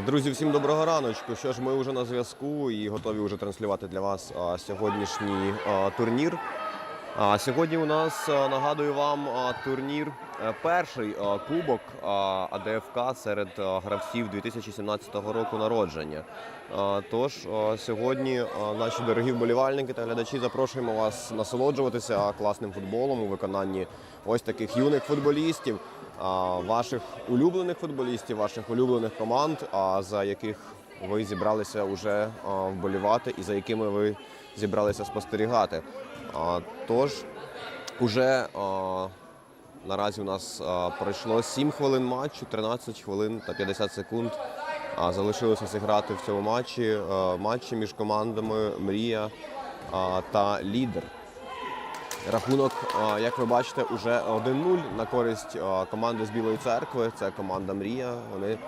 Друзі, всім доброго раночку. Що ж, ми вже на зв'язку і готові вже транслювати для вас сьогоднішній турнір. А сьогодні у нас нагадую вам турнір е, перший кубок АДФК серед гравців 2017 року народження. Тож сьогодні наші дорогі вболівальники та глядачі запрошуємо вас насолоджуватися класним футболом у виконанні ось таких юних футболістів ваших улюблених футболістів, ваших улюблених команд, за яких ви зібралися уже вболівати і за якими ви зібралися спостерігати. Тож, уже наразі у нас пройшло 7 хвилин матчу, 13 хвилин та 50 секунд. Залишилося зіграти в цьому матчі матчі між командами Мрія та Лідер. Рахунок, як ви бачите, уже 1-0 на користь команди з Білої церкви. Це команда Мрія. Вони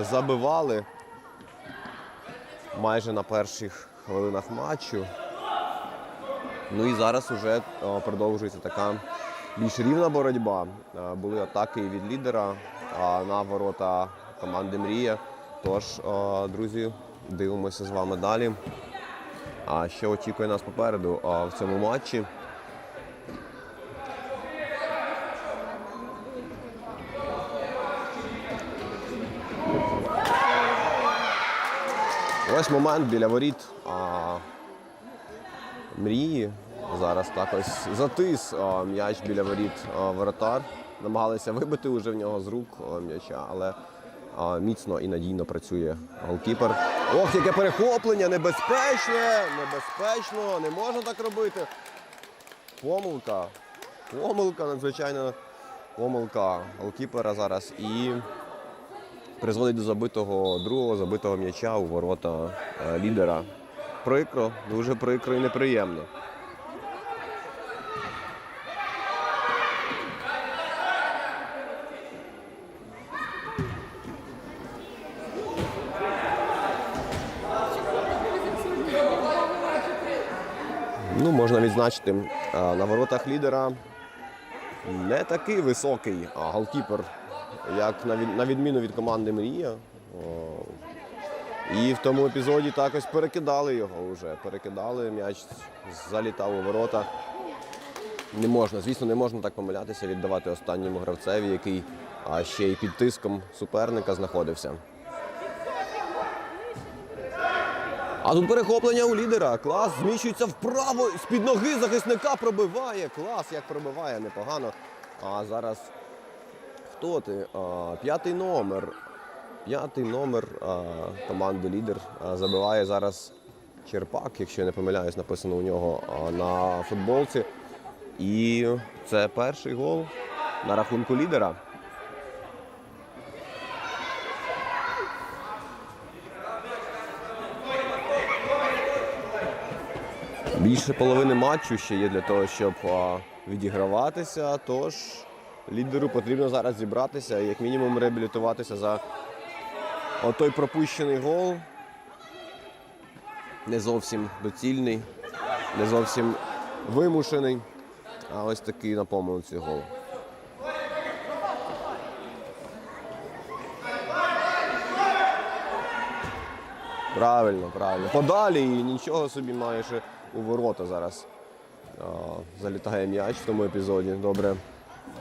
забивали майже на перших хвилинах матчу. Ну і зараз вже продовжується така більш рівна боротьба. Були атаки від лідера на ворота команди Мрія. Тож, друзі, дивимося з вами далі. А що очікує нас попереду в цьому матчі? Ось момент біля воріт а, мрії. Зараз так затис а, м'яч біля воріт а, воротар. Намагалися вибити вже в нього з рук м'яча, але а, міцно і надійно працює голкіпер. Ох, яке перехоплення! Небезпечне! Небезпечно! Не можна так робити. Помилка. Помилка, надзвичайно помилка голкіпера зараз. І призводить до забитого другого забитого м'яча у ворота е, лідера. Прикро, дуже прикро і неприємно. Ну, можна відзначити е, на воротах лідера не такий високий а голкіпер, як на відміну від команди Мрія. І в тому епізоді так ось перекидали його вже. Перекидали, м'яч залітав у ворота. Не можна, звісно, не можна так помилятися, віддавати останньому гравцеві, який а, ще й під тиском суперника знаходився. А тут перехоплення у лідера. Клас зміщується вправо, з-під ноги захисника пробиває. Клас, як пробиває, непогано. А зараз хто ти? А, п'ятий номер. П'ятий номер а, команди лідер а, забиває зараз Черпак, якщо я не помиляюсь, написано у нього а, на футболці. І це перший гол на рахунку лідера. Більше половини матчу ще є для того, щоб а, відіграватися. Тож лідеру потрібно зараз зібратися і як мінімум реабілітуватися за отой пропущений гол. Не зовсім доцільний, не зовсім вимушений. А ось такий на помилці гол. Правильно, правильно. Подалі і нічого собі маєш у ворота зараз. Залітає м'яч в тому епізоді. Добре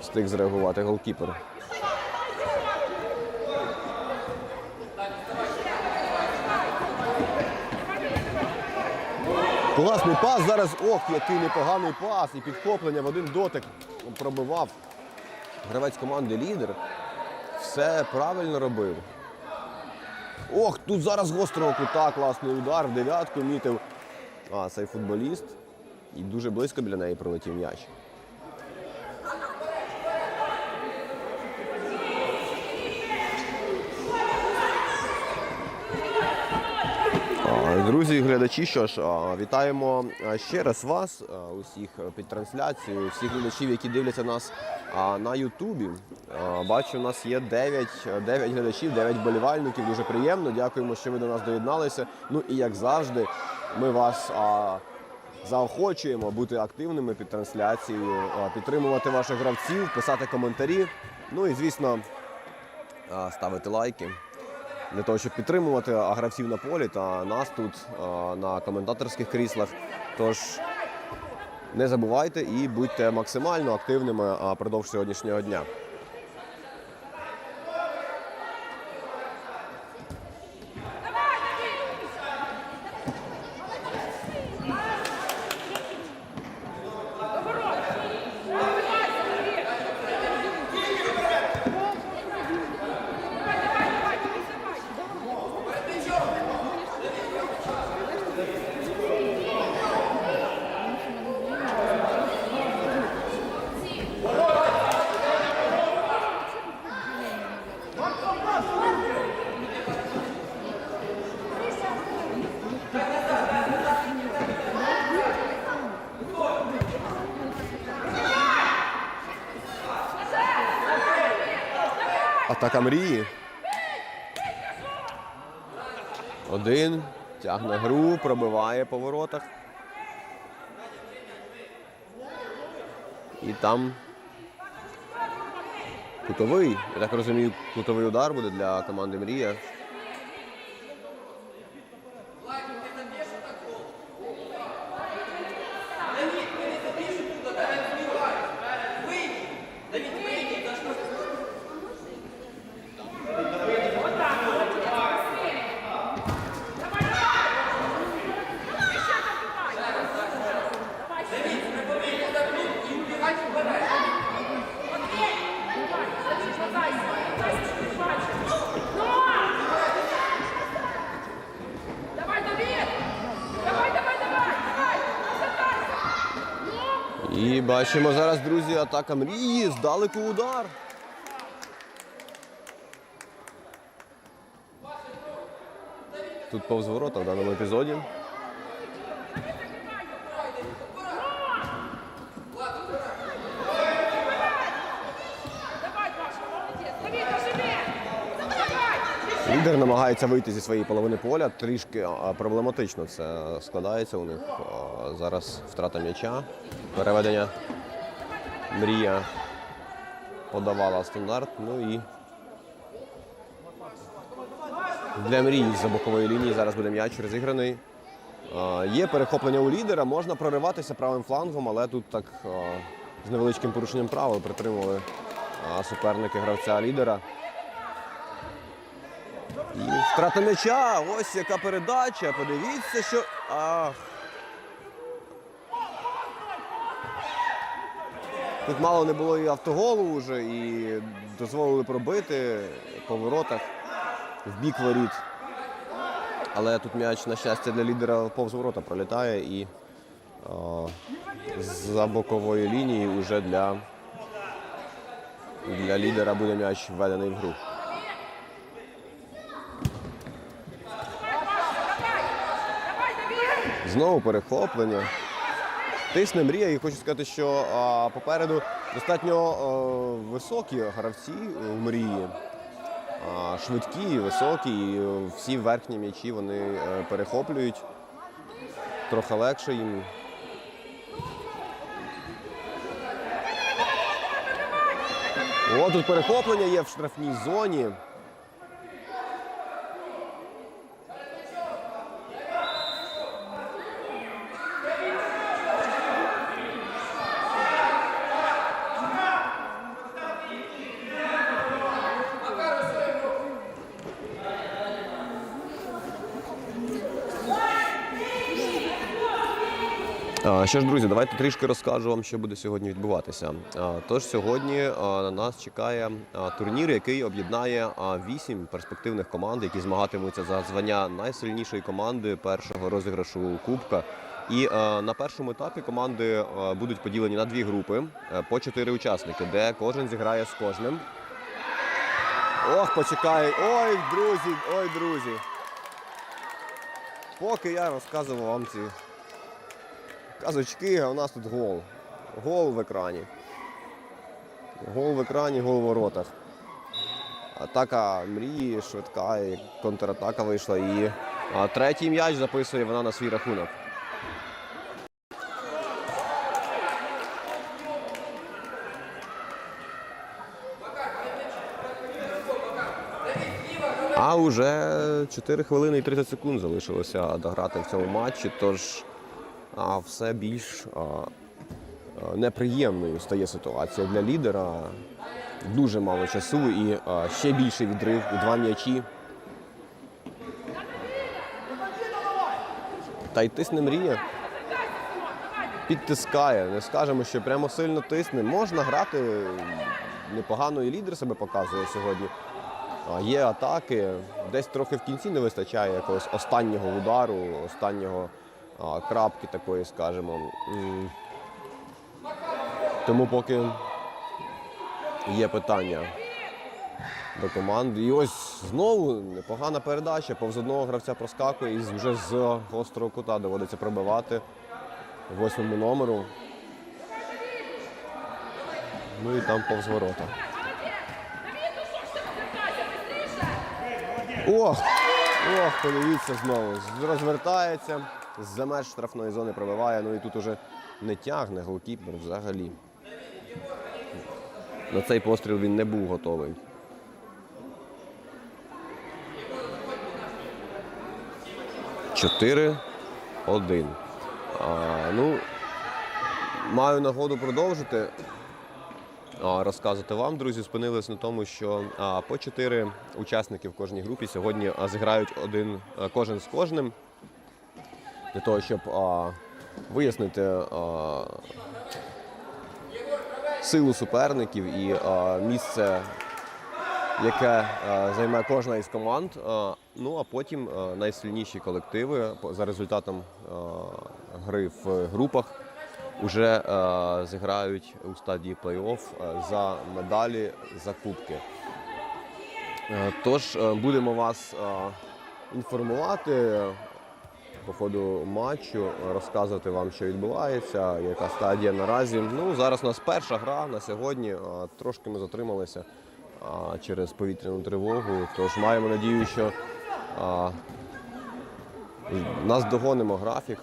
встиг зреагувати голкіпер. Класний пас зараз. Ох, який непоганий пас. І підхоплення в один дотик пробивав. Гравець команди лідер. Все правильно робив. Ох, тут зараз гострого кута, класний удар в дев'ятку мітив. А, цей футболіст. І дуже близько біля неї пролетів м'яч. Друзі і глядачі, що ж, вітаємо ще раз вас, усіх під трансляцією, всіх глядачів, які дивляться нас на Ютубі. Бачу, у нас є 9, 9 глядачів, 9 болівальників. Дуже приємно. Дякуємо, що ви до нас доєдналися. Ну і як завжди, ми вас заохочуємо бути активними під трансляцією, підтримувати ваших гравців, писати коментарі. Ну і звісно, ставити лайки для того, щоб підтримувати гравців на полі та нас тут на коментаторських кріслах. Тож не забувайте і будьте максимально активними впродовж продовж сьогоднішнього дня. Атака мрії. Один. Тягне гру, пробиває по воротах. І там кутовий. Я так розумію, кутовий удар буде для команди Мрія. Бачимо зараз, друзі, атака мрії. Здалеку удар. Тут повз ворота в даному епізоді. Намагається вийти зі своєї половини поля. Трішки проблематично це складається у них. Зараз втрата м'яча. Переведення мрія подавала стандарт. Ну і для мрії з бокової лінії зараз буде м'яч розіграний. Є перехоплення у лідера, можна прориватися правим флангом, але тут так з невеличким порушенням правил притримували суперники гравця лідера. Втрата м'яча. Ось яка передача. Подивіться, що. Ах. Тут мало не було і автоголу вже, і дозволили пробити по воротах в бік воріт. Але тут м'яч, на щастя, для лідера повз ворота пролітає і а, за бокової лінії вже для, для лідера буде м'яч введений в гру. Знову перехоплення. Тисне мрія, і хочу сказати, що а, попереду достатньо а, високі гравці у мрії. А, швидкі, високі, і е, всі верхні м'ячі вони е, перехоплюють. Трохи легше їм. О, тут перехоплення є в штрафній зоні. Що ж, друзі, давайте трішки розкажу вам, що буде сьогодні відбуватися. Тож сьогодні на нас чекає турнір, який об'єднає вісім перспективних команд, які змагатимуться за звання найсильнішої команди першого розіграшу Кубка. І на першому етапі команди будуть поділені на дві групи е, по чотири учасники, де кожен зіграє з кожним. Ох, почекай! Ой, друзі, ой, друзі. Поки я розказував вам ці казочки, а у нас тут гол. Гол в екрані. Гол в екрані, гол в воротах. Атака мрії, швидка, контратака вийшла. І а, третій м'яч записує вона на свій рахунок. А вже 4 хвилини і 30 секунд залишилося дограти в цьому матчі, тож а, все більш неприємною стає ситуація для лідера. Дуже мало часу і ще більший відрив у два м'ячі. Та й тисне мрія. Підтискає. Не скажемо, що прямо сильно тисне. Можна грати непогано і лідер себе показує сьогодні. Є атаки, десь трохи в кінці не вистачає якогось останнього удару, останнього крапки такої, скажімо. Тому поки є питання до команди. І ось знову непогана передача. Повз одного гравця проскакує і вже з гострого кута доводиться пробивати восьмому номеру. Ну і там повз ворота. Ох! Ох, подивіться знову. Розвертається, за меж штрафної зони пробиває, ну і тут уже не тягне голкіпер взагалі. На цей постріл він не був готовий. Чотири один. А, ну, маю нагоду продовжити розказувати вам, друзі. Спинились на тому, що а, по чотири учасники в кожній групі сьогодні а, зіграють один а, кожен з кожним для того, щоб а, вияснити а, силу суперників і а, місце, яке а, займе кожна із команд. А, ну а потім а, найсильніші колективи за результатом а, гри в групах вже е, зіграють у стадії плей-офф за медалі, за кубки. Е, Тож е, будемо вас інформувати по ходу матчу, розказувати вам, що відбувається, яка стадія наразі. Ну, зараз у нас перша гра на сьогодні. Трошки ми затрималися через повітряну тривогу. Тож маємо надію, що нас догонимо графік.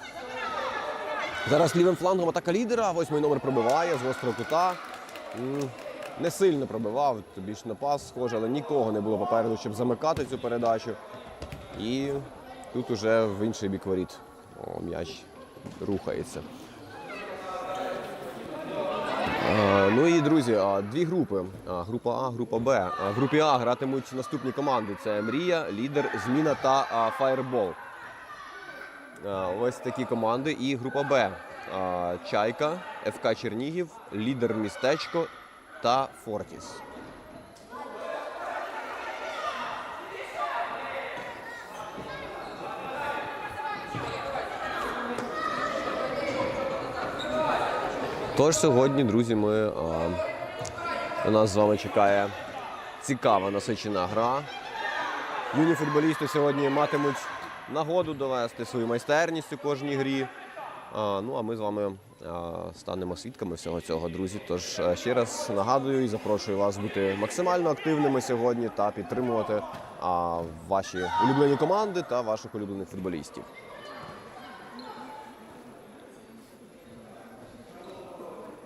Зараз лівим флангом атака лідера. Восьмий номер пробиває з гострого кута. Не сильно пробивав, більш на пас схоже, але нікого не було попереду, щоб замикати цю передачу. І тут уже в інший бік воріт. О, м'яч рухається. Ну і друзі, дві групи. Група А, група Б. В групі А гратимуть наступні команди: це Мрія, Лідер, Зміна та Фаєрбол. Ось такі команди. І група Б. Чайка, ФК Чернігів, Лідер Містечко та Фортіс. Тож сьогодні, друзі, ми, е, нас з вами чекає цікава насичена гра. Юні футболісти сьогодні матимуть нагоду довести свою майстерність у кожній грі. А, ну а ми з вами а, станемо свідками всього цього, друзі. Тож е, ще раз нагадую і запрошую вас бути максимально активними сьогодні та підтримувати а, ваші улюблені команди та ваших улюблених футболістів.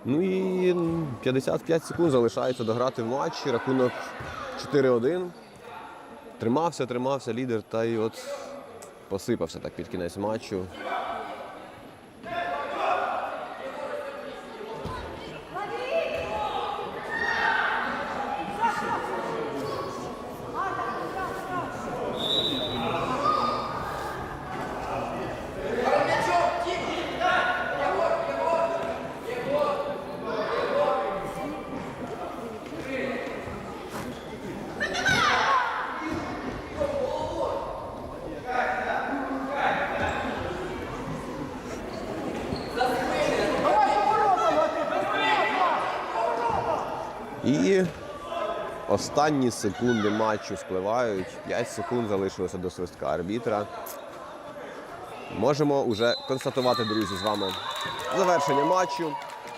Ну і м, 55 секунд залишається дограти в матчі. Рахунок 4-1. Тримався, тримався лідер, та й от посипався так під кінець матчу. І останні секунди матчу спливають. 5 секунд залишилося до свистка арбітра. Можемо вже констатувати, друзі, з вами завершення матчу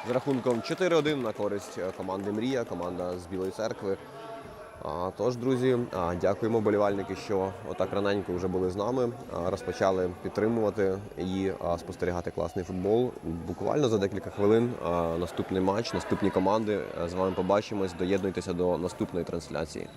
з рахунком 4-1 на користь е, команди Мрія, команда з Білої церкви. А, Тож, друзі, дякуємо болівальники, що отак раненько вже були з нами. Розпочали підтримувати і спостерігати класний футбол. Буквально за декілька хвилин наступний матч, наступні команди. З вами побачимось. Доєднуйтеся до наступної трансляції.